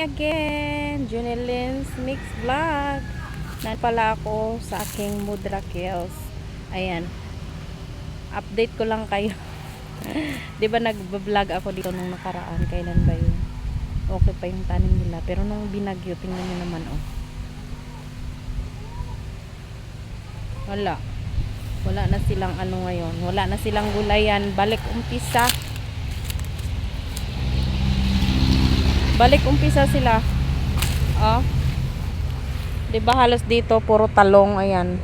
again, Junelyn's Mix Vlog. Na pala ako sa aking Mudra Kills. Ayan. Update ko lang kayo. 'Di ba nagba-vlog ako dito nung nakaraan? Kailan ba 'yun? Okay pa yung tanim nila, pero nung binagyo, tingnan niyo naman oh. Wala. Wala na silang ano ngayon. Wala na silang gulayan. Balik umpisa. Balik umpisa sila. Oh. 'Di ba halos dito puro talong ayan.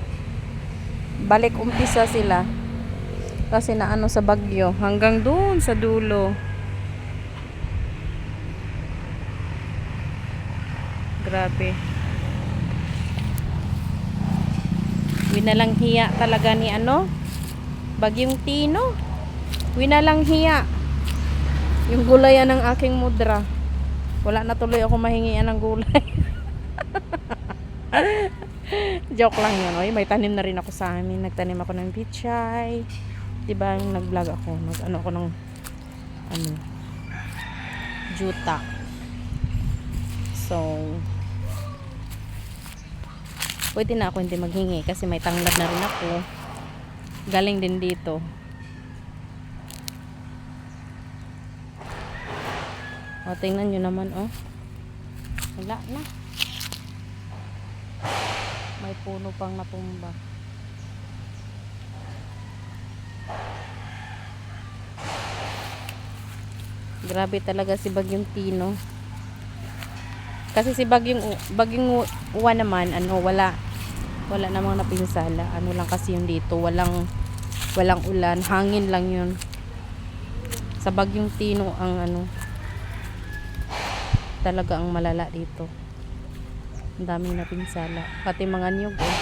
Balik umpisa sila. Kasi na ano sa bagyo hanggang doon sa dulo. Grabe. Winalang hiya talaga ni ano? Bagyong Tino. Winalang hiya. Yung gulayan ng aking mudra. Wala na tuloy ako mahingian ng gulay. Joke lang yun. Oy, may tanim na rin ako sa amin. Nagtanim ako ng pichay. Diba, yung nag-vlog ako. Nag, ano ako ng, ano, juta. So, pwede na ako hindi maghingi kasi may tanglad na rin ako. Galing din dito. O, tingnan nyo naman, oh. Wala na. May puno pang natumba. Grabe talaga si Bagyong Tino. Kasi si Bagyong Bagyong Uwan naman, ano, wala wala namang napinsala. Ano lang kasi yung dito, walang walang ulan, hangin lang yun. Sa Bagyong Tino ang ano talaga ang malala dito. Ang daming napinsala. Pati mga niyog eh.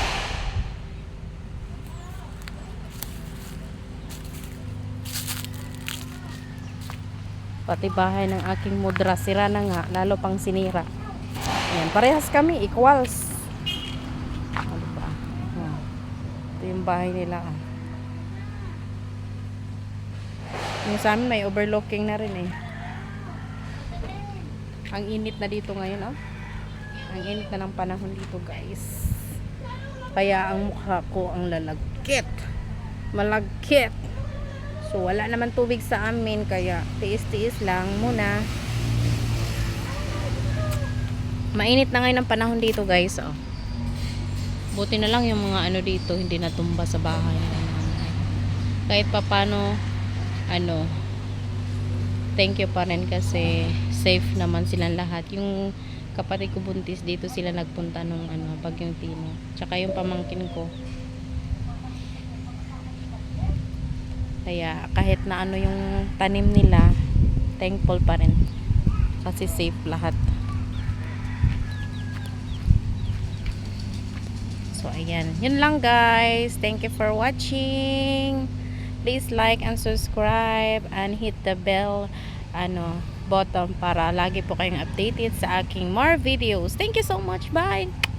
Pati bahay ng aking mudra sira na nga, lalo pang sinira. Ayan, parehas kami, equals. Ano ba? Ito yung bahay nila. ah. Yung sa amin may overlooking na rin eh. Ang init na dito ngayon, oh. Ang init na ng panahon dito, guys. Kaya ang mukha ko ang lalagkit. Malagkit. So, wala naman tubig sa amin, kaya tiis-tiis lang muna. Mainit na ngayon ang panahon dito, guys, oh. Buti na lang yung mga ano dito, hindi natumba sa bahay. Kahit papano, ano, thank you pa rin kasi safe naman silang lahat. Yung kapatid ko buntis dito sila nagpunta nung ano, bagyong Tino. Tsaka yung pamangkin ko. Kaya kahit na ano yung tanim nila, thankful pa rin. Kasi safe lahat. So ayan, yun lang guys. Thank you for watching. Please like and subscribe and hit the bell ano button para lagi po kayong updated sa aking more videos. Thank you so much. Bye!